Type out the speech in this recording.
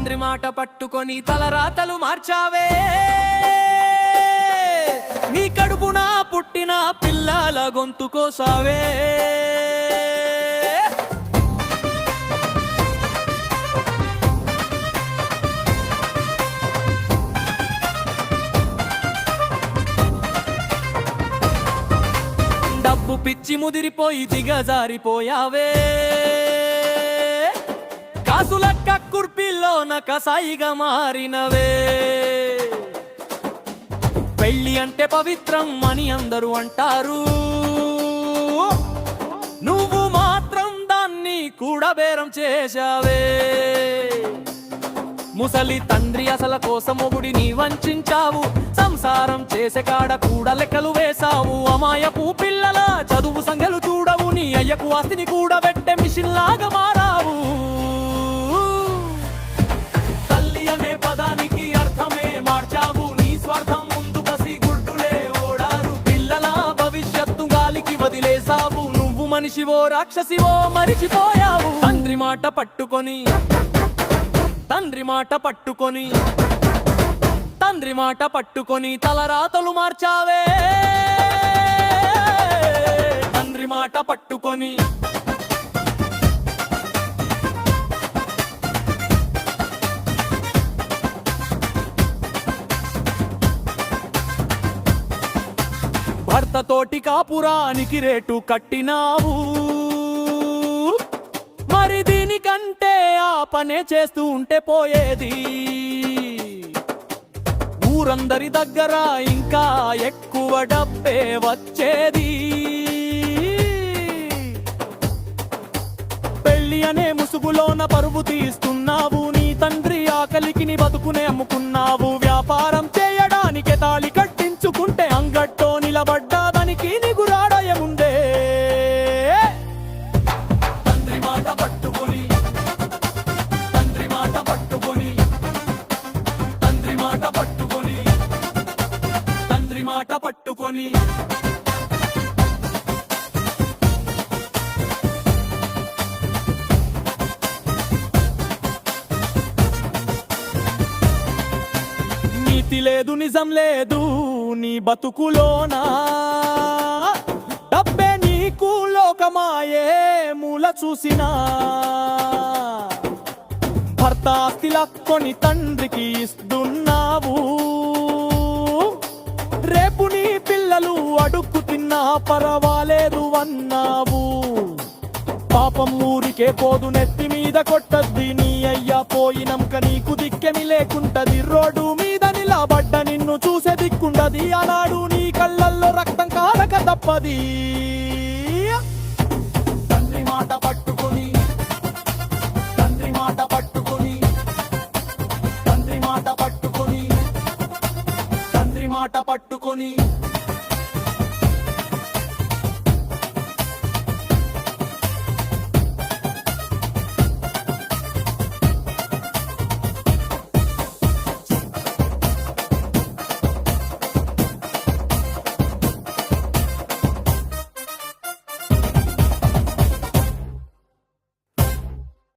తండ్రి మాట పట్టుకొని తలరాతలు మార్చావే. నీ కడుపున పుట్టిన పిల్లల గొంతు కోసావే. డబ్బు పిచ్చి ముదిరిపోయి దిగజారిపోయావే. కుర్పి కక్కుర్పిల్లోన కసాయిగా మారినవే. పెళ్ళి అంటే పవిత్రం అని అందరూ అంటారు. నువ్వు మాత్రం దాన్ని కూడా బేరం చేశావే. ముసలి తండ్రి అసల కోసం మొగుడిని వంచావు సంసారం చేసే కాడ కూడా లెక్కలు వేశావు. అమాయపు పిల్లల చదువు సంఖ్యలు చూడవు. నీ అయ్యకు ఆస్తిని కూడా మనిషివో రాక్షసివో మరిచిపోయావు. తండ్రి మాట పట్టుకొని తండ్రి మాట పట్టుకొని తండ్రి మాట పట్టుకొని తలరాతలు మార్చావే. తండ్రి మాట పట్టుకొని భర్తతోటి కాపురానికి రేటు కట్టినావు. మరి దీనికంటే ఆ పనే చేస్తూ ఉంటే పోయేది. ఊరందరి దగ్గర ఇంకా ఎక్కువ డబ్బే వచ్చేది. పెళ్ళి అనే ముసుగులోన పరువు తీస్తున్నావు. నీ తండ్రి ఆకలికి నీ బతుకునే అమ్ముకున్నావు. వ్యాపారం పట్టుకొని నీతి లేదు నిజం లేదు నీ బతుకులోనా? డబ్బే నీకు లోకమాయే మూల చూసినా. భర్త ఆస్తి లక్కొని తండ్రికి ఇస్తున్నావు. పర్వాలేదు అన్నావు. పాపం ఊరికే పోదు నెత్తి మీద కొట్టద్ది నీ అయ్యా పోయినంక నీకు దిక్కెమి లేకుంటది. రోడ్డు మీద నిలబడ్డ నిన్ను చూసే దిక్కుండది. అలాడు నీ కళ్ళల్లో రక్తం కాలక తప్పది. తండ్రి మాట పట్టుకొని తండ్రి మాట పట్టుకొని తండ్రి మాట పట్టుకొని తండ్రి మాట పట్టుకొని